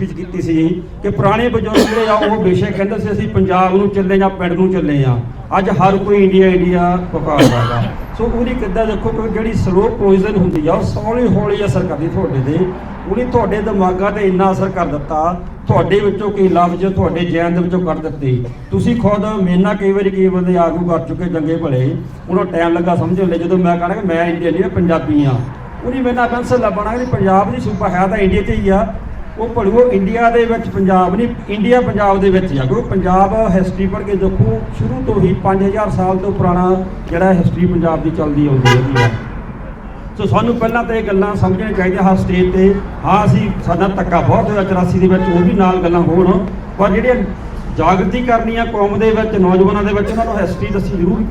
ਵਿੱਚ ਕੀਤੀ ਸੀ ਕਿ ਪੁਰਾਣੇ ਬਜ਼ੁਰਗ ਜਿਹੜੇ ਆ, ਉਹ ਬੇਸ਼ੱਕ ਕਹਿੰਦੇ ਸੀ, ਅਸੀਂ ਪੰਜਾਬ ਨੂੰ ਚੱਲੇ ਜਾਂ ਪਿੰਡ ਨੂੰ ਚੱਲੇ ਆ। ਅੱਜ ਹਰ ਕੋਈ ਇੰਡੀਆ ਇੰਡੀਆ ਪੁਕਾਰਦਾ ਹੈਗਾ ਸੋ ਉਹਦੀ ਕਿੱਦਾਂ ਦੇਖੋ ਕਿ ਜਿਹੜੀ ਸਲੋ ਪੋਇਜ਼ਨ ਹੁੰਦੀ ਆ, ਉਹ ਹੌਲੀ ਹੌਲੀ ਅਸਰ ਕਰਦੀ ਤੁਹਾਡੇ ਤੇ। ਉਹਨੇ ਤੁਹਾਡੇ ਦਿਮਾਗਾਂ ਤੇ ਇੰਨਾ ਅਸਰ ਕਰ ਦਿੱਤਾ, ਤੁਹਾਡੇ ਵਿੱਚੋਂ ਕਈ ਲਫ਼ਜ਼ ਤੁਹਾਡੇ ਜੈਨ ਦੇ ਵਿੱਚੋਂ ਕੱਢ ਦਿੱਤੇ। ਤੁਸੀਂ ਖੁਦ ਮੇਨਾ ਕਈ ਵਾਰੀ ਕਈ ਬੰਦੇ ਆਗੂ ਕਰ ਚੁੱਕੇ ਚੰਗੇ ਭਲੇ। ਉਹਨਾਂ ਟਾਈਮ ਲੱਗਾ ਸਮਝਣ ਲਈ, ਜਦੋਂ ਮੈਂ ਕਹਣਾ ਕਿ ਮੈਂ ਇੰਡੀਆ ਨਹੀਂ ਮੈਂ ਪੰਜਾਬੀ ਆ। ਉਹਨੇ ਮੇਨਾ ਪੈਨਸਲ ਲੱਭਣਾ ਕਿ ਪੰਜਾਬ ਦੀ ਸੂਬਾ ਹੈ ਤਾਂ ਇੰਡੀਆ 'ਚ ਹੀ ਆ। ਉਹ ਭੜੂਓ ਇੰਡੀਆ ਦੇ ਵਿੱਚ ਪੰਜਾਬ ਨਹੀਂ, ਇੰਡੀਆ ਪੰਜਾਬ ਦੇ ਵਿੱਚ ਆ। ਕਿਉਂਕਿ ਪੰਜਾਬ ਹਿਸਟਰੀ ਪੜ੍ਹ ਕੇ ਦੇਖੋ, ਸ਼ੁਰੂ ਤੋਂ ਹੀ 5000 ਸਾਲ ਤੋਂ ਪੁਰਾਣਾ ਜਿਹੜਾ ਹਿਸਟਰੀ ਪੰਜਾਬ ਦੀ ਚੱਲਦੀ ਆਉਂਦੀ ਹੈਗੀ ਆ ਸੋ ਸਾਨੂੰ ਪਹਿਲਾਂ ਤਾਂ ਇਹ ਗੱਲਾਂ ਸਮਝਣੀਆਂ ਚਾਹੀਦੀਆਂ ਹਰ ਸਟੇਜ ਤੇ। ਹਾਂ, ਅਸੀਂ ਸਾਡਾ ਧੱਕਾ ਬਹੁਤ ਹੋਇਆ 84 ਦੇ ਵਿੱਚ, ਉਹ ਵੀ ਨਾਲ ਗੱਲਾਂ ਹੋਣ। ਪਰ ਜਿਹੜੀਆਂ ਜਾਗਰਤੀ ਕਰਨੀ ਆ ਕੌਮ ਦੇ ਵਿੱਚ, ਨੌਜਵਾਨਾਂ ਦੇ ਵਿੱਚ, ਉਹਨਾਂ ਨੂੰ ਹਿਸਟਰੀ ਦੱਸੀ ਜ਼ਰੂਰ,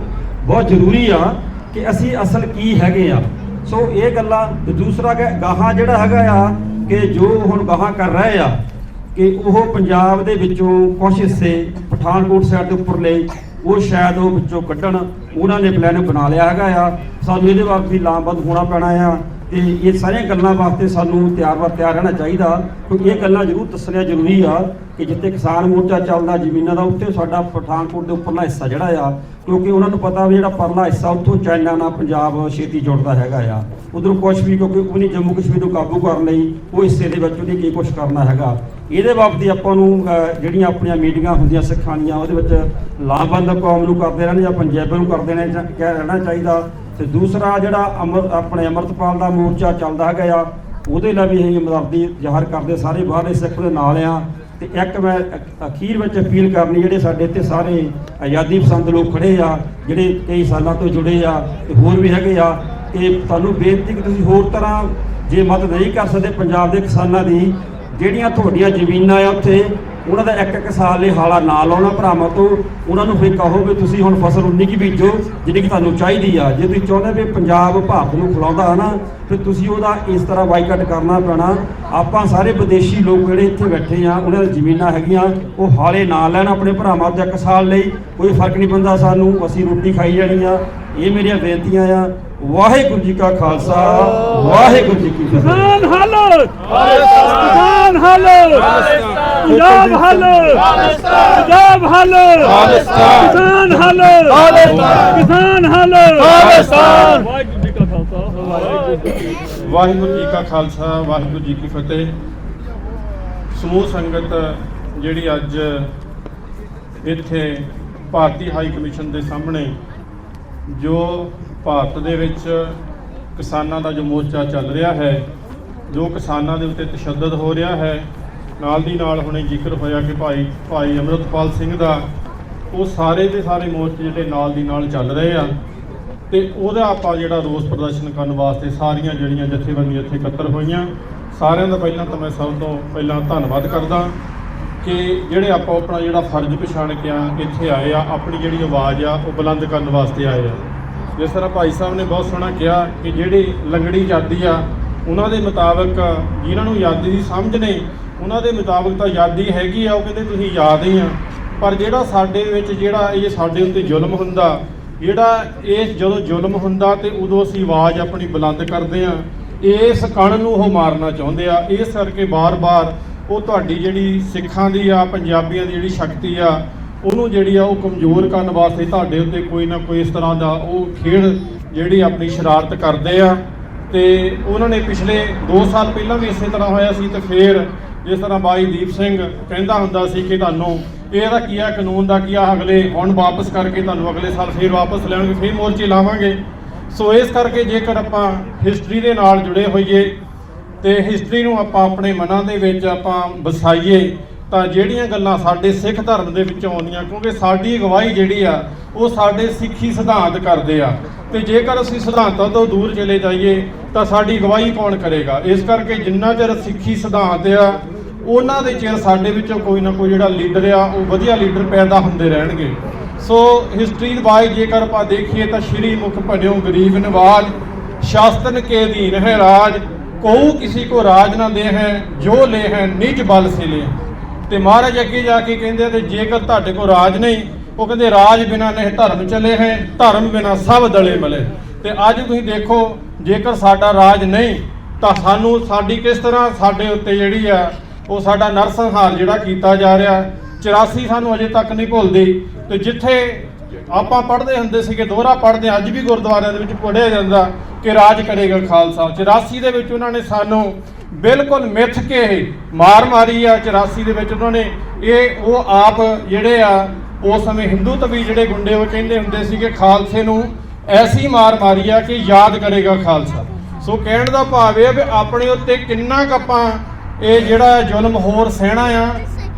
ਬਹੁਤ ਜ਼ਰੂਰੀ ਆ ਕਿ ਅਸੀਂ ਅਸਲ ਕੀ ਹੈਗੇ ਆ। ਸੋ ਇਹ ਗੱਲਾਂ ਦੂਸਰਾ ਕਿ ਗਾਹਾਂ ਜਿਹੜਾ ਹੈਗਾ ਆ ਕਿ ਜੋ ਹੁਣ ਗਾਹਾਂ ਕਰ ਰਹੇ ਆ, ਕਿ ਉਹ ਪੰਜਾਬ ਦੇ ਵਿੱਚੋਂ ਕੁਝ ਹਿੱਸੇ ਪਠਾਨਕੋਟ ਸਾਈਡ ਦੇ ਉੱਪਰਲੇ ਉਹ ਸ਼ਾਇਦ ਉਹ ਵਿੱਚੋਂ ਕੱਢਣ, ਉਹਨਾਂ ਨੇ ਪਲਾਨ ਬਣਾ ਲਿਆ ਹੈਗਾ ਆ। ਸਾਨੂੰ ਇਹਦੇ ਵਾਸਤੇ ਲਾਮਬੰਦ ਹੋਣਾ ਪੈਣਾ ਆ ਤੇ ਇਹ ਸਾਰੀਆਂ ਗੱਲਾਂ ਵਾਸਤੇ ਸਾਨੂੰ ਤਿਆਰ ਬਰ ਤਿਆਰ ਰਹਿਣਾ ਚਾਹੀਦਾ। ਕਿਉਂਕਿ ਇਹ ਗੱਲਾਂ ਜ਼ਰੂਰ ਦੱਸਣੀਆਂ ਜ਼ਰੂਰੀ ਆ ਕਿ ਜਿੱਥੇ ਕਿਸਾਨ ਮੋਰਚਾ ਚੱਲਦਾ, ਜ਼ਮੀਨਾਂ ਦਾ ਉੱਥੇ ਸਾਡਾ ਪਠਾਨਕੋਟ ਦੇ ਉੱਪਰਲਾ ਹਿੱਸਾ ਜਿਹੜਾ ਆ ਕਿਉਂਕਿ ਉਹਨਾਂ ਨੂੰ ਪਤਾ ਵੀ ਜਿਹੜਾ ਪਰਲਾ ਹਿੱਸਾ ਉੱਥੋਂ ਚਾਈਨਾ ਨਾਲ ਪੰਜਾਬ ਛੇਤੀ ਜੁੜਦਾ ਹੈਗਾ ਆ। ਉਧਰੋਂ ਕੁਝ ਵੀ ਕਿਉਂਕਿ ਉਹਨੇ ਜੰਮੂ ਕਸ਼ਮੀਰ ਨੂੰ ਕਾਬੂ ਕਰਨ ਲਈ ਉਹ ਹਿੱਸੇ ਦੇ ਵਿੱਚ ਉਹਨੇ ਕੀ ਕੁਝ ਕਰਨਾ ਹੈਗਾ। ਇਹਦੇ ਬਾਬਤ ਆਪਾਂ ਨੂੰ ਜਿਹੜੀਆਂ ਆਪਣੀਆਂ ਮੀਟਿੰਗਾਂ ਹੁੰਦੀਆਂ ਸਿੱਖਾਣੀਆਂ, ਉਹਦੇ ਵਿੱਚ ਲਾਭਬੰਦ ਕੌਮ ਨੂੰ ਕਰਦੇ ਰਹਿਣ ਜਾਂ ਪੰਜਾਬੀਆਂ ਨੂੰ ਕਰਦੇ ਨੇ ਰਹਿਣਾ ਚਾਹੀਦਾ। ਤੇ ਦੂਸਰਾ ਜਿਹੜਾ ਅਮਰ ਆਪਣੇ ਅਮਰਤਪਾਲ ਦਾ ਮੋਰਚਾ ਚੱਲਦਾ ਹੈਗਾ ਆ, ਉਹਦੇ ਲਈ ਵੀ ਅਸੀਂ ਮਦਰਦੀ ਜ਼ਾਹਰ ਕਰਦੇ ਸਾਰੇ ਬਾਹਰਲੇ ਸਿੱਖ ਦੇ ਨਾਲ ਆ। ਤੇ ਇੱਕ ਮੈਂ ਅਖੀਰ ਵਿੱਚ ਅਪੀਲ ਕਰਨੀ, ਜਿਹੜੇ ਸਾਡੇ ਇੱਥੇ ਸਾਰੇ ਆਜ਼ਾਦੀ ਪਸੰਦ ਲੋਕ ਖੜੇ ਆ, ਜਿਹੜੇ ਕਈ ਸਾਲਾਂ ਤੋਂ ਜੁੜੇ ਆ ਤੇ ਹੋਰ ਵੀ ਹੈਗੇ ਆ ਕਿ ਤੁਹਾਨੂੰ ਬੇਨਤੀ ਕਿ ਤੁਸੀਂ ਹੋਰ ਤਰ੍ਹਾਂ ਜੇ ਮਦਦ ਨਹੀਂ ਕਰ ਸਕਦੇ ਪੰਜਾਬ ਦੇ ਕਿਸਾਨਾਂ ਦੀ, ਜਿਹੜੀਆਂ ਤੁਹਾਡੀਆਂ ਜ਼ਮੀਨਾਂ ਆ ਉੱਥੇ ਉਹਨਾਂ ਦਾ ਇੱਕ ਇੱਕ ਸਾਲ ਲਈ ਹਾਲਾ ਨਾ ਲਾਉਣਾ ਭਰਾਵਾਂ ਤੋਂ। ਉਹਨਾਂ ਨੂੰ ਫਿਰ ਕਹੋ ਵੀ ਤੁਸੀਂ ਹੁਣ ਫਸਲ ਉਨੀ ਕੀ ਬੀਜੋ ਜਿਹੜੀ ਕਿ ਤੁਹਾਨੂੰ ਚਾਹੀਦੀ ਆ। ਜੇ ਤੁਸੀਂ ਚਾਹੁੰਦੇ ਵੀ ਪੰਜਾਬ ਭਾਰਤ ਨੂੰ ਖਿਲਾਉਂਦਾ ਹੈ ਨਾ ਫਿਰ ਤੁਸੀਂ ਉਹਦਾ ਇਸ ਤਰ੍ਹਾਂ ਬਾਈਕਾਟ ਕਰਨਾ ਪੈਣਾ। ਆਪਾਂ ਸਾਰੇ ਵਿਦੇਸ਼ੀ ਲੋਕ ਜਿਹੜੇ ਇੱਥੇ ਬੈਠੇ ਆ ਉਹਨਾਂ ਦੀ ਜ਼ਮੀਨਾਂ ਹੈਗੀਆਂ ਉਹ ਹਾਲੇ ਨਾ ਲੈਣ ਆਪਣੇ ਭਰਾਵਾਂ ਤੋਂ ਇੱਕ ਸਾਲ ਲਈ। ਕੋਈ ਫ਼ਰਕ ਨਹੀਂ ਪੈਂਦਾ ਸਾਨੂੰ ਅਸੀਂ ਰੋਟੀ ਖਾਈ ਜਾਣੀ ਆ। ਇਹ ਮੇਰੀਆਂ ਬੇਨਤੀਆਂ ਆ। ਵਾਹਿਗੁਰੂ ਜੀ ਕਾ ਖਾਲਸਾ ਵਾਹਿਗੁਰੂ ਜੀ ਕੀ ਫਤਿਹ। ਕਿਸਾਨ ਹਾਲਤ ਕਿਸਾਨ ਹਾਲਤ ਪੰਜਾਬ ਹਾਲਤ ਪੰਜਾਬ ਹਾਲਤ ਕਿਸਾਨ ਹਾਲਤ ਕਿਸਾਨ ਹਾਲਤ ਵਾਹਿਗੁਰੂ ਜੀ ਕਾ ਖਾਲਸਾ। ਵਾਹਿਗੁਰੂ ਜੀ ਕੀ ਫਤਿਹ। ਵਾਹਿਗੁਰੂ ਜੀ ਕਾ ਖਾਲਸਾ ਵਾਹਿਗੁਰੂ ਜੀ ਕੀ ਫਤਿਹ। ਸਮੂਹ ਸੰਗਤ ਜਿਹੜੀ ਅੱਜ ਇੱਥੇ ਭਾਰਤੀ ਹਾਈ ਕਮਿਸ਼ਨ ਦੇ ਸਾਹਮਣੇ ਜੋ ਭਾਰਤ ਦੇ ਵਿੱਚ ਕਿਸਾਨਾਂ ਦਾ ਜੋ ਮੋਰਚਾ ਚੱਲ ਰਿਹਾ ਹੈ ਜੋ ਕਿਸਾਨਾਂ ਦੇ ਉੱਤੇ ਤਸ਼ੱਦਦ ਹੋ ਰਿਹਾ ਹੈ ਨਾਲ ਦੀ ਨਾਲ ਹੁਣੇ ਜ਼ਿਕਰ ਹੋਇਆ ਕਿ ਭਾਈ ਭਾਈ ਅਮਰਤਪਾਲ ਸਿੰਘ ਦਾ ਉਹ ਸਾਰੇ ਦੇ ਸਾਰੇ ਮੋਰਚੇ ਜਿਹੜੇ ਨਾਲ ਦੀ ਨਾਲ ਚੱਲ ਰਹੇ ਆ ਤੇ ਉਹਦਾ ਆਪਾਂ ਜਿਹੜਾ ਰੋਸ ਪ੍ਰਦਰਸ਼ਨ ਕਰਨ ਵਾਸਤੇ ਸਾਰੀਆਂ ਜਿਹੜੀਆਂ ਜਥੇਬੰਦੀਆਂ ਇੱਥੇ ਇਕੱਤਰ ਹੋਈਆਂ, ਸਾਰਿਆਂ ਦਾ ਪਹਿਲਾਂ ਤਾਂ ਮੈਂ ਸਭ ਤੋਂ ਪਹਿਲਾਂ ਧੰਨਵਾਦ ਕਰਦਾ ਕਿ ਜਿਹੜੇ ਆਪਾਂ ਆਪਣਾ ਜਿਹੜਾ ਫਰਜ਼ ਪਛਾਣ ਕੇ ਆ, ਇੱਥੇ ਆਏ ਆ, ਆਪਣੀ ਜਿਹੜੀ ਆਵਾਜ਼ ਆ, ਉਹ ਬੁਲੰਦ ਕਰਨ ਵਾਸਤੇ ਆਏ ਆ। ਜਿਸ ਤਰ੍ਹਾਂ ਭਾਈ ਸਾਹਿਬ ਨੇ ਬਹੁਤ ਸੋਹਣਾ ਕਿਹਾ ਕਿ ਜਿਹੜੀ ਲੰਗੜੀ ਆਜ਼ਾਦੀ ਆ ਉਹਨਾਂ ਦੇ ਮੁਤਾਬਕ ਜਿਨ੍ਹਾਂ ਨੂੰ ਯਾਦੀ ਦੀ ਸਮਝ ਨੇ ਉਹਨਾਂ ਦੇ ਮੁਤਾਬਕ ਤਾਂ ਯਾਦੀ ਹੈਗੀ ਆ, ਉਹ ਕਹਿੰਦੇ ਤੁਸੀਂ ਯਾਦ ਹੀ ਆ। ਪਰ ਜਿਹੜਾ ਸਾਡੇ ਵਿੱਚ ਜਿਹੜਾ ਇਹ ਸਾਡੇ ਉੱਤੇ ਜ਼ੁਲਮ ਹੁੰਦਾ, ਜਿਹੜਾ ਇਹ ਜਦੋਂ ਜ਼ੁਲਮ ਹੁੰਦਾ ਤੇ ਉਦੋਂ ਅਸੀਂ ਆਵਾਜ਼ ਆਪਣੀ ਬੁਲੰਦ ਕਰਦੇ ਆ, ਇਸ ਕਣ ਨੂੰ ਉਹ ਮਾਰਨਾ ਚਾਹੁੰਦੇ ਆ। ਇਸ ਕਰਕੇ ਬਾਰ-ਬਾਰ ਉਹ ਤੁਹਾਡੀ ਜਿਹੜੀ ਸਿੱਖਾਂ ਦੀ ਆ, ਪੰਜਾਬੀਆਂ ਦੀ ਜਿਹੜੀ ਸ਼ਕਤੀ ਆ, ਉਹਨੂੰ ਜਿਹੜੀ ਆ ਉਹ ਕਮਜ਼ੋਰ ਕਰਨ ਵਾਸਤੇ ਤੁਹਾਡੇ ਉੱਤੇ ਕੋਈ ਨਾ ਕੋਈ ਇਸ ਤਰ੍ਹਾਂ ਦਾ ਉਹ ਖੇਡ ਜਿਹੜੀ ਆਪਣੀ ਸ਼ਰਾਰਤ ਕਰਦੇ ਆ। ਤੇ ਉਹਨਾਂ ਨੇ ਪਿਛਲੇ 2 ਸਾਲ ਪਹਿਲਾਂ ਵੀ ਇਸੇ ਤਰ੍ਹਾਂ ਹੋਇਆ ਸੀ ਤੇ ਫੇਰ ਜਿਸ ਤਰ੍ਹਾਂ ਬਾਈ ਦੀਪ ਸਿੰਘ ਕਹਿੰਦਾ ਹੁੰਦਾ ਸੀ ਕਿ ਤੁਹਾਨੂੰ ਇਹਦਾ ਕੀ ਆ, ਕਾਨੂੰਨ ਦਾ ਕੀ ਆ, ਅਗਲੇ ਹੁਣ ਵਾਪਸ ਕਰਕੇ ਤੁਹਾਨੂੰ ਅਗਲੇ ਸਾਲ ਫੇਰ ਵਾਪਸ ਲੈਣਗੇ, ਫੇਰ ਮੋਰਚੇ ਲਾਵਾਂਗੇ। ਸੋ ਇਸ ਕਰਕੇ ਜੇਕਰ ਆਪਾਂ ਹਿਸਟਰੀ ਦੇ ਨਾਲ ਜੁੜੇ ਹੋਈਏ ਤੇ ਹਿਸਟਰੀ ਨੂੰ ਆਪਾਂ ਆਪਣੇ ਮਨਾਂ ਦੇ ਵਿੱਚ ਆਪਾਂ ਵਸਾਈਏ ਤਾਂ ਜਿਹੜੀਆਂ ਗੱਲਾਂ ਸਾਡੇ ਸਿੱਖ ਧਰਮ ਦੇ ਵਿੱਚੋਂ ਆਉਂਦੀਆਂ, ਕਿਉਂਕਿ ਸਾਡੀ ਅਗਵਾਈ ਜਿਹੜੀ ਆ, ਉਹ ਸਾਡੇ ਸਿੱਖੀ ਸਿਧਾਂਤ ਕਰਦੇ ਆ। ਤੇ ਜੇਕਰ ਅਸੀਂ ਸਿਧਾਂਤਾਂ ਤੋਂ ਦੂਰ ਚਲੇ ਜਾਈਏ, ਤਾਂ ਸਾਡੀ ਅਗਵਾਈ ਕੌਣ ਕਰੇਗਾ? ਇਸ ਕਰਕੇ ਜਿੰਨਾ ਚਿਰ ਸਿੱਖੀ ਸਿਧਾਂਤ ਆ, ਉਹਨਾਂ ਦੇ ਚਿਰ ਸਾਡੇ ਵਿੱਚੋਂ ਕੋਈ ਨਾ ਕੋਈ ਜਿਹੜਾ ਲੀਡਰ ਆ, ਉਹ ਵਧੀਆ ਲੀਡਰ ਪੈਦਾ ਹੁੰਦੇ ਰਹਿਣਗੇ। ਸੋ ਹਿਸਟਰੀ ਵਾਈ ਜੇਕਰ ਆਪਾਂ ਦੇਖੀਏ ਤਾਂ ਸ਼੍ਰੀ ਮੁਖ ਭਣਿਓ ਗਰੀਬ ਨਿਵਾਜ਼ ਸ਼ਾਸਤਨ ਕੇ ਅਧੀਨ ਹੈ ਰਾਜ ਕੋਉ ਕਿਸੇ ਕੋ ਰਾਜ ਨਾ ਦੇ ਹੈ ਜੋ ਲੈ ਹੈ ਨਿਜ ਬਲ ਸੇ ਲੈ ਤੇ ਮਹਾਰਾਜ ਅੱਗੇ ਜਾ ਕੇ ਕਹਿੰਦੇ ਤੇ ਜੇਕਰ ਤੁਹਾਡੇ ਕੋ ਰਾਜ ਨਹੀਂ, ਉਹ ਕਹਿੰਦੇ, ਰਾਜ ਬਿਨਾ ਨਹੀਂ, ਧਰਮ ਚਲੇ ਹੈ, ਧਰਮ ਬਿਨਾ ਸਭ ਦਲੇ ਮਲੇ। ਤੇ ਅੱਜ ਤੁਸੀਂ ਦੇਖੋ, ਜੇਕਰ ਸਾਡਾ ਰਾਜ ਨਹੀਂ, ਤਾਂ ਸਾਨੂੰ ਸਾਡੀ ਕਿਸ ਤਰ੍ਹਾਂ ਸਾਡੇ ਉੱਤੇ ਜਿਹੜੀ ਆ, ਉਹ ਸਾਡਾ ਨਰਸੰਹਾਰ ਜਿਹੜਾ ਕੀਤਾ ਜਾ ਰਿਹਾ 84 ਸਾਨੂੰ ਅਜੇ ਤੱਕ ਨਹੀਂ ਭੁੱਲਦੀ। ਤੇ ਜਿੱਥੇ ਆਪਾਂ ਪੜ੍ਹਦੇ ਹੁੰਦੇ ਸੀਗੇ, ਦੋਹਰਾ ਪੜ੍ਹਦੇ ਅੱਜ ਵੀ ਗੁਰਦੁਆਰਿਆਂ ਦੇ ਵਿੱਚ ਪੜ੍ਹਿਆ ਜਾਂਦਾ ਕਿ ਰਾਜ ਕਰੇਗਾ ਖਾਲਸਾ। 84 ਦੇ ਵਿੱਚ ਉਹਨਾਂ ਨੇ ਸਾਨੂੰ ਬਿਲਕੁਲ ਮਿੱਥ ਕੇ ਇਹ ਮਾਰ ਮਾਰੀ ਆ 84 ਦੇ ਵਿੱਚ ਉਹਨਾਂ ਨੇ। ਇਹ ਉਹ ਆਪ ਜਿਹੜੇ ਆ, ਉਸ ਸਮੇਂ ਹਿੰਦੂ ਤਵੀ ਜਿਹੜੇ ਗੁੰਡੇ ਉਹ ਕਹਿੰਦੇ ਹੁੰਦੇ ਸੀ ਕਿ ਖਾਲਸੇ ਨੂੰ, ਐਸੀ ਮਾਰ ਮਾਰੀ ਆ ਕਿ ਯਾਦ ਕਰੇਗਾ ਖਾਲਸਾ। ਸੋ ਕਹਿਣ ਦਾ ਭਾਵ ਇਹ ਆ ਵੀ ਆਪਣੇ ਉੱਤੇ ਕਿੰਨਾ ਕੁ ਆਪਾਂ ਇਹ ਜਿਹੜਾ ਜ਼ੁਲਮ ਹੋਰ ਸਹਿਣਾ ਆ,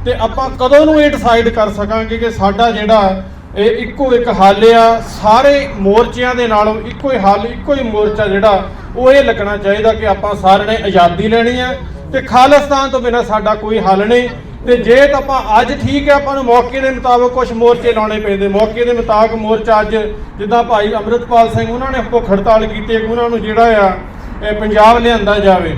ਤੇ ਆਪਾਂ ਕਦੋਂ ਨੂੰ ਇਹ ਡਿਸਾਈਡ ਕਰ ਸਕਾਂਗੇ ਕਿ ਸਾਡਾ ਜਿਹੜਾ ਇਹ ਇੱਕੋ ਇੱਕ ਹੱਲ ਆ। ਸਾਰੇ ਮੋਰਚਿਆਂ ਦੇ ਨਾਲੋਂ ਇੱਕੋ ਹੀ ਹੱਲ, ਇੱਕੋ ਹੀ ਮੋਰਚਾ ਜਿਹੜਾ, ਉਹ ਇਹ ਲੱਗਣਾ ਚਾਹੀਦਾ ਕਿ ਆਪਾਂ ਸਾਰਿਆਂ ਨੇ ਆਜ਼ਾਦੀ ਲੈਣੀ ਹੈ ਤੇ ਖਾਲਿਸਤਾਨ ਤੋਂ ਬਿਨਾਂ ਸਾਡਾ ਕੋਈ ਹੱਲ ਨਹੀਂ। ਤੇ ਜੇ ਤਾਂ ਆਪਾਂ ਅੱਜ ਠੀਕ ਹੈ ਆਪਾਂ ਨੂੰ ਮੌਕੇ ਦੇ ਮੁਤਾਬਕ ਕੁਝ ਮੋਰਚੇ ਲਾਉਣੇ ਪੈਂਦੇ। ਮੌਕੇ ਦੇ ਮੁਤਾਬਕ ਮੋਰਚਾ ਅੱਜ, ਜਿੱਦਾਂ ਭਾਈ ਅੰਮ੍ਰਿਤਪਾਲ ਸਿੰਘ ਉਹਨਾਂ ਨੇ ਭੁੱਖ ਹੜਤਾਲ ਕੀਤੀ ਕਿ ਉਹਨਾਂ ਨੂੰ ਜਿਹੜਾ ਆ ਪੰਜਾਬ ਲਿਆਂਦਾ ਜਾਵੇ।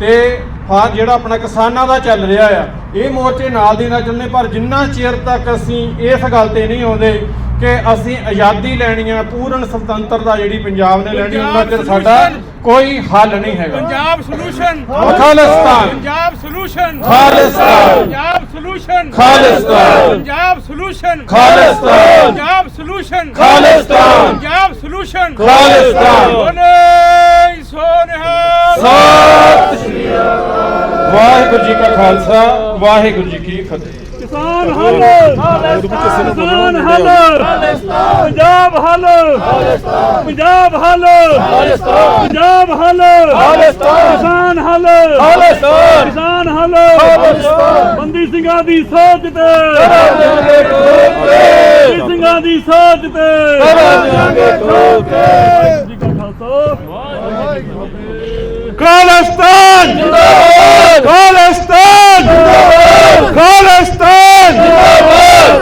ਤੇ ਹਾਂ ਜਿਹੜਾ ਆਪਣਾ ਕਿਸਾਨਾਂ ਦਾ ਚੱਲ ਰਿਹਾ ਆ ਇਹ ਮੋਰਚੇ ਨਾਲ ਦੀ ਨਾਲ ਚੱਲਣੇ ਪਰ ਜਿੰਨਾ ਚਿਰ ਤੱਕ ਅਸੀਂ ਇਸ ਗੱਲ ਤੇ ਨਹੀਂ ਆਉਂਦੇ ਕਿ ਅਸੀਂ ਆਜ਼ਾਦੀ ਲੈਣੀ ਆ ਪੂਰਨ ਸੁਤੰਤਰਤਾ ਜਿਹੜੀ ਪੰਜਾਬ ਨੇ ਲੈਣੀ ਉਹਨਾਂ ਚਿਰ ਸਾਡਾ ਕੋਈ ਹੱਲ ਨਹੀਂ ਹੈਗਾ। Punjab solution Khalistan! Punjab solution Khalistan! Punjab solution Khalistan! Punjab solution Khalistan! Punjab solution Khalistan! Punjab solution Khalistan! ਬੋਲੇ ਸੋਨਿਹਾਲ ਸਤਿ ਸ਼੍ਰੀ ਅਕਾਲ। ਵਾਹਿਗੁਰੂ ਜੀ ਕਾ ਖਾਲਸਾ ਵਾਹਿਗੁਰੂ ਜੀ ਕੀ ਫਤਿਹ। ਕਿਸਾਨ ਹੱਲ ਕਿਸਾਨ ਹੱਲ ਪੰਜਾਬ ਹੱਲ ਪੰਜਾਬ ਹੱਲ ਪੰਜਾਬ ਹੱਲ ਕਿਸਾਨ ਹੱਲ ਕਿਸਾਨ ਹੱਲ ਬੰਦੀ ਸਿੰਘਾਂ ਦੀ ਸੋਚ ਤੇ ਬੰਦੀ ਸਿੰਘਾਂ ਦੀ ਸੋਚ ਤੇ। ਜੀ ਕਾ ਖਾਲਸਾ ਖਾਲਿਸਤਾਨ ਖਾਲਿਸਤਾਨ ਖਾਲਿਸਤਾਨ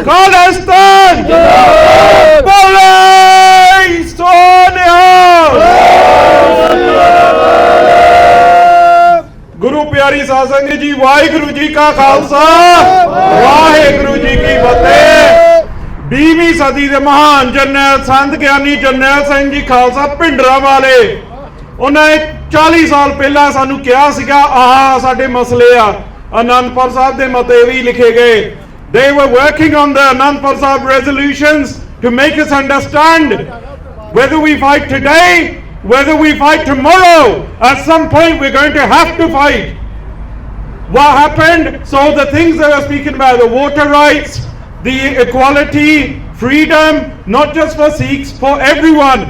ਖਾਲਿਸਤਾਨ ਬੋਲੇ ਸੋਨਿਆ ਗੁਰੂ ਪਿਆਰੀ ਸਾਧ ਸੰਗਤ ਜੀ ਵਾਹਿਗੁਰੂ ਜੀ ਕਾ ਖਾਲਸਾ ਵਾਹਿਗੁਰੂ ਜੀ ਕੀ ਫਤਿਹ 20ਵੀਂ ਸਦੀ ਦੇ ਮਹਾਨ ਜਰਨੈਲ ਸੰਤ ਗਿਆਨੀ ਜਰਨੈਲ ਸਿੰਘ ਜੀ ਖਾਲਸਾ ਭਿੰਡਰਾਂ ਵਾਲੇ ਉਹਨਾਂ ਨੇ 40 ਸਾਲ ਪਹਿਲਾਂ ਸਾਨੂੰ ਕਿਹਾ ਸੀਗਾ ਆਹ ਸਾਡੇ ਮਸਲੇ ਆ ਅਨੰਦਪੁਰ ਸਾਹਿਬ ਦੇ ਮਤੇ ਵੀ ਲਿਖੇ ਗਏ they were working on the Anandpur Sahib resolutions to make us understand whether we fight today whether we fight tomorrow at some point we're going to have to fight what happened so the things that are speaking about the water rights the equality freedom not just for sikhs for everyone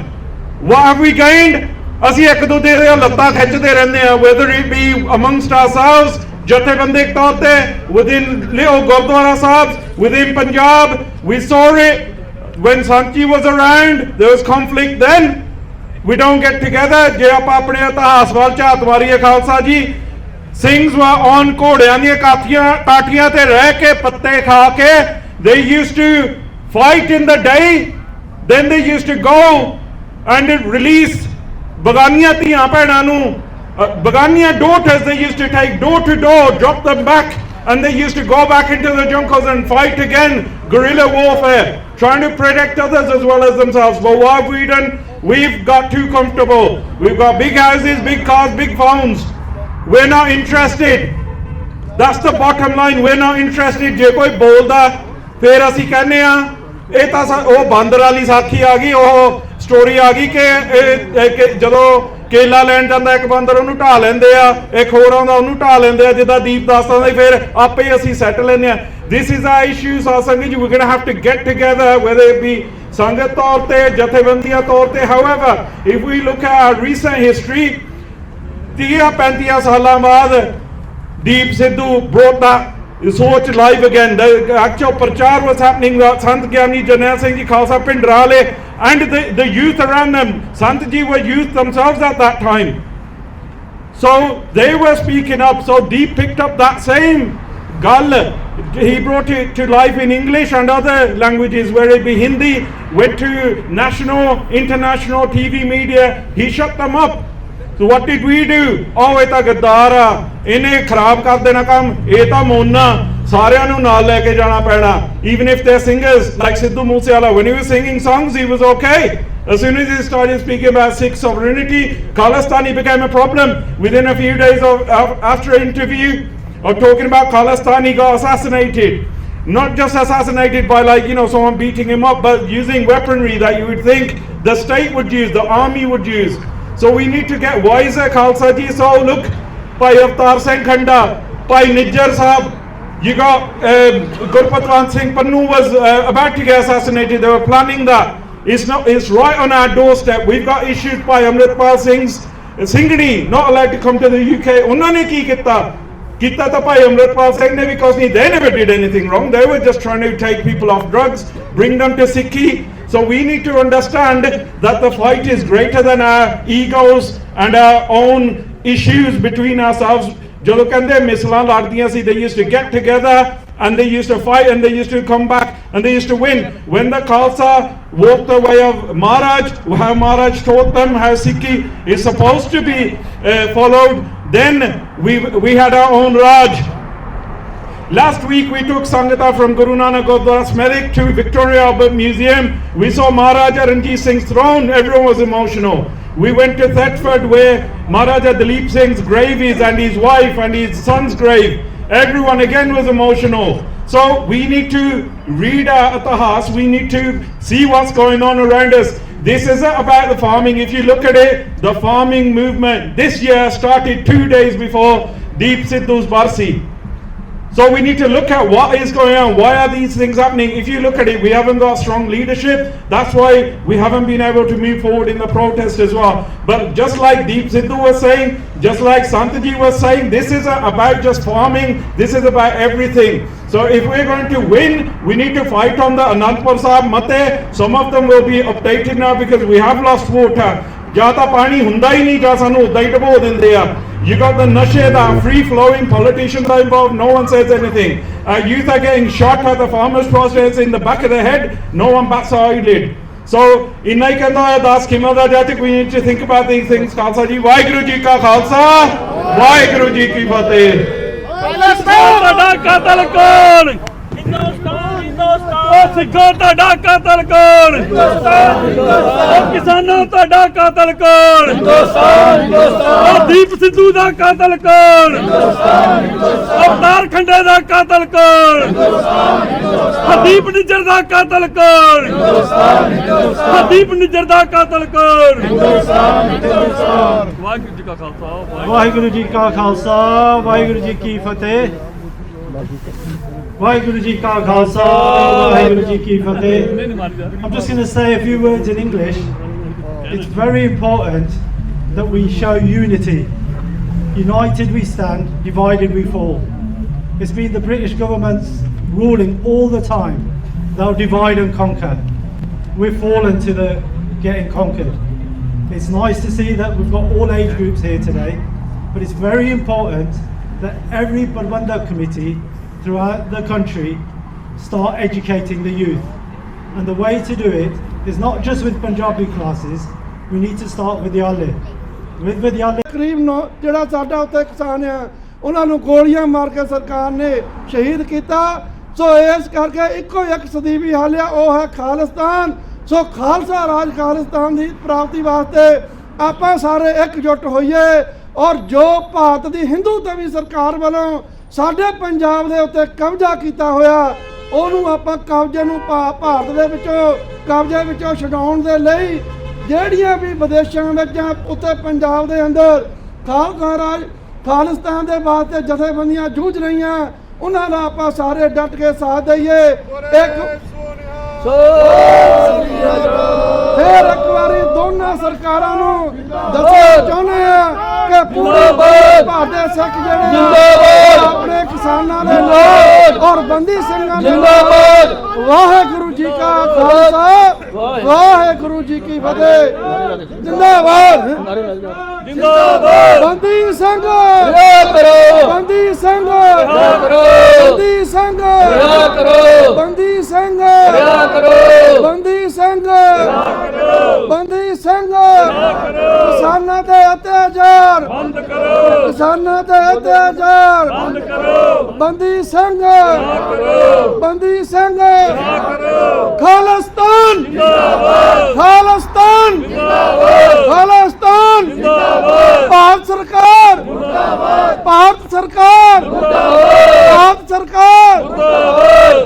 what have we gained ਅਸੀਂ ਇੱਕ ਦੂਜੇ ਦੀਆਂ ਲੱਤਾਂ ਖਿੱਚਦੇ ਰਹਿੰਦੇ ਆ whether it be amongst ourselves ਜਥੇਬੰਦਕ ਤੌਰ ਤੇ within ਲਿਓ ਗੁਰਦੁਆਰਾ ਸਾਹਿਬ within Punjab we saw it when Sanchi was around there was conflict then we don't get together ਜੇ ਆਪਾਂ ਆਪਣੇ ਇਤਿਹਾਸ ਵੱਲ ਝਾਤ ਮਾਰੀਏ ਖਾਲਸਾ ਜੀ ਸਿੰਘਸ ਵਾ ਔਨ ਘੋੜਿਆਂ ਦੀਆਂ ਕਾਠੀਆਂ ਕਾਠੀਆਂ ਤੇ ਰਹਿ ਕੇ ਪੱਤੇ ਖਾ ਕੇ they used to fight in the day then they used to go and release ਬਗਾਨੀਆਂ ਧੀਆਂ ਭੈਣਾਂ ਨੂੰ ਅ, ਬਗਾਨੀਆਂ daughters they used to take door to door drop them back and they used to go back into the jungles and fight again guerrilla warfare trying to protect others as well as themselves but what have we done we've got too comfortable we've got big houses big cars big phones we're not interested that's the bottom line we're not interested ਜੇ ਕੋਈ ਬੋਲਦਾ ਫਿਰ ਅਸੀਂ ਕਹਿੰਦੇ ਆ ਇਹ ਤਾਂ ਸਾ- ਉਹ ਬਾਂਦਰ ਵਾਲੀ ਸਾਖੀ ਆ ਗਈ ਉਹ ਸਟੋਰੀ ਆ ਗਈ ਕਿ ਇਹ ਕਿ ਜਦੋਂ ਕੇਲਾ ਲੈਣ ਜਾਂਦਾ ਇੱਕ ਬੰਦਰ ਉਹਨੂੰ ਢਾ ਲੈਂਦੇ ਆ ਇੱਕ ਹੋਰ ਆਉਂਦਾ ਉਹਨੂੰ ਢਾ ਲੈਂਦੇ ਆ ਜਿੱਦਾਂ ਦੀਪ ਦਾਸਾਂ ਦਾ ਫਿਰ ਆਪੇ ਅਸੀਂ ਸੈੱਟ ਲੈਨੇ ਆ ਥਿਸ ਇਜ਼ ਆ ਇਸ਼ੂ ਸਾ sangat you we gonna have to get together whether it be ਸੰਗਤ ਤੌਰ ਤੇ ਜਥੇਬੰਦੀਆਂ ਤੌਰ ਤੇ however if we look at recent history 30 35 ਸਾਲਾਂ ਬਾਅਦ ਦੀਪ ਸਿੱਧੂ ਬ੍ਰੋਟ ਦਾ brought that ਸੋਚ live again. The actual prachar was happening. Sant Gyani Ji Khalsa Pindrale and the, the youth around them. Sant Ji were youth themselves at that time. So they were speaking up. So Deep picked up that same gal. He brought it to life in English and other languages, where it be Hindi, went to national, international TV media. He shut them up. So what did we do? ਉਹ ਇਹ ਤਾਂ ਗੱਦਾਰ ਆ ਇਹਨੇ ਖਰਾਬ ਕਰ ਦੇਣਾ ਕੰਮ ਇਹ ਤਾਂ ਮੋਨਾ ਸਾਰਿਆਂ ਨੂੰ ਨਾਲ ਲੈ ਕੇ ਜਾਣਾ ਪੈਣਾ even if they're singers like Sidhu Moosewala when he was singing songs he was okay as soon as he started speaking about Sikh sovereignty Khalistani became a problem within a few days of, of after interview of talking about Khalistan, he got assassinated. Not just assassinated by like, you know, someone beating him up, but using weaponry that you would think the state would use, the army would use. So we need to get wiser, Khalsa ji. So look, by Avtar Singh Khanda, by Nijjar Sahab, you got um, Gurpatwant Singh Pannu was uh, about to get assassinated. They were planning that. It's not. It's right on our doorstep. We've got issues by Amritpal Singh's Singhni not allowed to come to the UK. ਉਹਨਾਂ ਨੇ ਕੀ ਕੀਤਾ ਕੀਤਾ ਤਾਂ ਭਾਈ ਅੰਮ੍ਰਿਤਪਾਲ ਸਿੰਘ ਨੇ because they never did anything wrong. They were just trying to take people off drugs, bring them to Sikhi. So we need to understand that the fight is greater than our egos and our own issues between ourselves. ਜਦੋਂ ਕਹਿੰਦੇ ਮਿਸਲਾਂ ਲੜਦੀਆਂ ਸੀ they used to get together and they used to fight and they used to come back and they used to win. When the Khalsa walked the way of Maharaj, how Maharaj taught them how Sikhi is supposed to be uh, followed, then we, we had our own Raj. Last week we took Sangata from Guru Nanak Gurdwara Smerik to Victoria Albert Museum. We saw Maharaja Ranjit Singh's throne. Everyone was emotional. We went to Thetford where Maharaja Dalip Singh's grave is and his wife and his son's grave. Everyone again was emotional. So we need to read our Atahas. We need to see what's going on around us. This isn't about the farming. If you look at it, the farming movement this year started two days before Deep Sidhu's Barsi. So we need to look at what is going on. Why are these things happening? If you look at it, we haven't got strong leadership. That's why we haven't been able to move forward in the protest as well. But just like Deep Sidhu was saying, just like Santaji was saying, this is about just farming. This is about everything. So if we're going to win, we need to fight on the Anandpur Sahib Mate. Some of them will be updated now because we have lost water. ਜਾਂ ਤਾਂ ਪਾਣੀ ਹੁੰਦਾ ਹੀ ਨਹੀਂ ਜਾਂ ਸਾਨੂੰ ਉਦਾਂ ਹੀ ਡਬੋ ਦਿੰਦੇ ਆ You got the nashe, the free flowing politicians are involved, no one says anything. Uh, youth are getting shot at the farmers' protests in the back of the head, no one bats an eyelid. So, ਇੰਨਾ ਹੀ ਕਹਿੰਦਾ ਹੋਇਆ ਦਾਸ ਖਿਮਾ ਦਾ ਜੱਜ we need to think about these things Khalsa ਜੀ ਵਾਹਿਗੁਰੂ ਜੀ ਕਾ ਖਾਲਸਾ ਵਾਹਿਗੁਰੂ ਜੀ ਕੀ ਫਤਿਹ ਤੁਹਾਡਾ ਕਾਤਲ ਕੌਣ ਹਿੰਦੁਸਤਾਨ ਹਿੰਦੁਸਤਾਨ ਉਹ ਸਿੱਖੋ ਤੁਹਾਡਾ ਕਾਤਲ ਕੌਣ ਹਿੰਦੁਸਤਾਨ ਹਿੰਦੁਸਤਾਨ ਤੁਹਾਡਾ ਕਾਤਲ ਕੌਣ ਹਿੰਦੁਸਤਾਨ ਹਿੰਦੁਸਤਾਨ ਦੀਪ ਸਿੱਧੂ ਦਾ ਕਾਤਲ ਕੌਣ ਹਿੰਦੁਸਤਾਨ ਹਿੰਦੁਸਤਾਨ ਅਵਤਾਰ ਖੰਡੇ ਦਾ ਕਾਤਲ ਕੌਣ ਹਿੰਦੁਸਤਾਨ ਹਿੰਦੁਸਤਾਨ ਹਦੀਪ ਨਿੱਜਰ ਦਾ ਕਾਤਲ ਕੌਣ ਹਿੰਦੁਸਤਾਨ ਹਿੰਦੁਸਤਾਨ ਹਦੀਪ ਨਿੱਜਰ ਦਾ ਕਾਤਲ ਕੌਣ ਹਿੰਦੁਸਤਾਨ ਹਿੰਦੁਸਤਾਨ ਵਾਹਿਗੁਰੂ ਜੀ ਕਾ ਖਾਲਸਾ ਵਾਹਿਗੁਰੂ ਜੀ ਕਾ ਖਾਲਸਾ, ਵਾਹਿਗੁਰੂ ਜੀ ਕੀ ਫਤਿਹ। ਵਾਹਿਗੁਰੂ ਜੀ ਕਾ ਖਾਲਸਾ ਵਾਹਿਗੁਰੂ ਜੀ ਕੀ ਫਤਿਹ I'm just going to say a few words in English. It's very important that we show unity. United we stand, divided we fall. It's been the British government's ruling all the time. They'll divide and conquer. We've fallen to the getting conquered. It's nice to see that we've got all age groups here today, but it's very important that every Barbanda committee throughout the country start educating the youth. And the way to do it is not just with Punjabi classes, we need to start with Yale. With Vidyalaya. ਕਰੀਬ ਨੌ- ਜਿਹੜਾ ਸਾਡਾ ਉੱਤੇ ਕਿਸਾਨ ਆ ਉਹਨਾਂ ਨੂੰ ਗੋਲੀਆਂ ਮਾਰ ਕੇ ਸਰਕਾਰ ਨੇ ਸ਼ਹੀਦ ਕੀਤਾ ਸੋ ਇਸ ਕਰਕੇ ਇੱਕੋ ਇੱਕ ਸਦੀਵੀ ਹੱਲ ਆ ਉਹ ਹੈ ਖਾਲਿਸਤਾਨ ਸੋ ਖਾਲਸਾ ਰਾਜ ਖਾਲਿਸਤਾਨ ਦੀ ਪ੍ਰਾਪਤੀ ਵਾਸਤੇ ਆਪਾਂ ਸਾਰੇ ਇਕਜੁੱਟ ਹੋਈਏ ਔਰ ਜੋ ਭਾਰਤ ਦੀ ਹਿੰਦੂ ਤਵੀ ਸਰਕਾਰ ਵੱਲੋਂ ਸਾਡੇ ਪੰਜਾਬ ਦੇ ਉੱਤੇ ਕਬਜ਼ਾ ਕੀਤਾ ਹੋਇਆ ਉਹਨੂੰ ਆਪਾਂ ਕਬਜ਼ੇ ਨੂੰ ਭਾਰਤ ਦੇ ਵਿੱਚੋਂ ਕਬਜ਼ੇ ਵਿੱਚੋਂ ਛਡਾਉਣ ਦੇ ਲਈ ਜਿਹੜੀਆਂ ਵੀ ਵਿਦੇਸ਼ਾਂ ਵਿੱਚ ਜਾਂ ਉੱਤੇ ਪੰਜਾਬ ਦੇ ਅੰਦਰ ਖਾਲਸਾ ਰਾਜ ਖਾਲਿਸਤਾਨ ਦੇ ਵਾਸਤੇ ਜਥੇਬੰਦੀਆਂ ਜੂਝ ਰਹੀਆਂ ਉਹਨਾਂ ਦਾ ਆਪਾਂ ਸਾਰੇ ਡਟ ਕੇ ਸਾਥ ਦਈਏ। ਇੱਕ ਫਿਰ ਇੱਕ ਵਾਰੀ ਦੋਨਾਂ ਸਰਕਾਰਾਂ ਨੂੰ ਦੱਸਣਾ ਚਾਹੁੰਦੇ ਪੂਰੇ ਭਾਰਤ ਸਿੱਖ ਜਿਹੜੇ ਆ, ਆਪਣੇ ਕਿਸਾਨਾਂ ਦੇ ਨਾਲ ਔਰ ਬੰਦੀ ਸਿੰਘਾਂ ਦੇ ਨਾਲ ਵਾਹਿਗੁਰੂ ਜੀ ਕਾ ਖਾਲਸਾ। ਵਾਹਿਗੁਰੂ ਜੀ ਕੀ ਫਤਿਹ। ਜਿੰਦਾਬਾਦ। ਜਿੰਦਾਬਾਦ। ਬੰਦੀ ਸਿੰਘ। ਕਰੋ। ਬੰਦੀ ਸਿੰਘ। ਕਰੋ। ਬੰਦੀ ਸਿੰਘ। ਕਰੋ। ਬੰਦੀ ਸਿੰਘ। ਕਰੋ। ਬੰਦੀ ਸਿੰਘ। ਬੰਦੀ ਸਿੰਘ। ਕਿਸਾਨਾਂ ਤੇ ਅਤਿਆਚਾਰ। ਬੰਦ ਕਰੋ ਕਿਸਾਨਾਂ ਤੇ ਅਤਿਆਚਾਰ। ਬੰਦ ਕਰੋ ਬੰਦੀ ਸਿੰਘ। ਬੰਦੀ ਸਿੰਘ। ਖਾਲਸਤਾਨ। ਜਿੰਦਾਬਾਦ ਖਾਲਸਤਾਨ। ਜਿੰਦਾਬਾਦ ਖਾਲਸਤਾਨ। ਜਿੰਦਾਬਾਦ ਭਾਰਤ ਸਰਕਾਰ। ਜਿੰਦਾਬਾਦ ਭਾਰਤ ਸਰਕਾਰ। ਜਿੰਦਾਬਾਦ ਭਾਰਤ ਸਰਕਾਰ। ਜਿੰਦਾਬਾਦ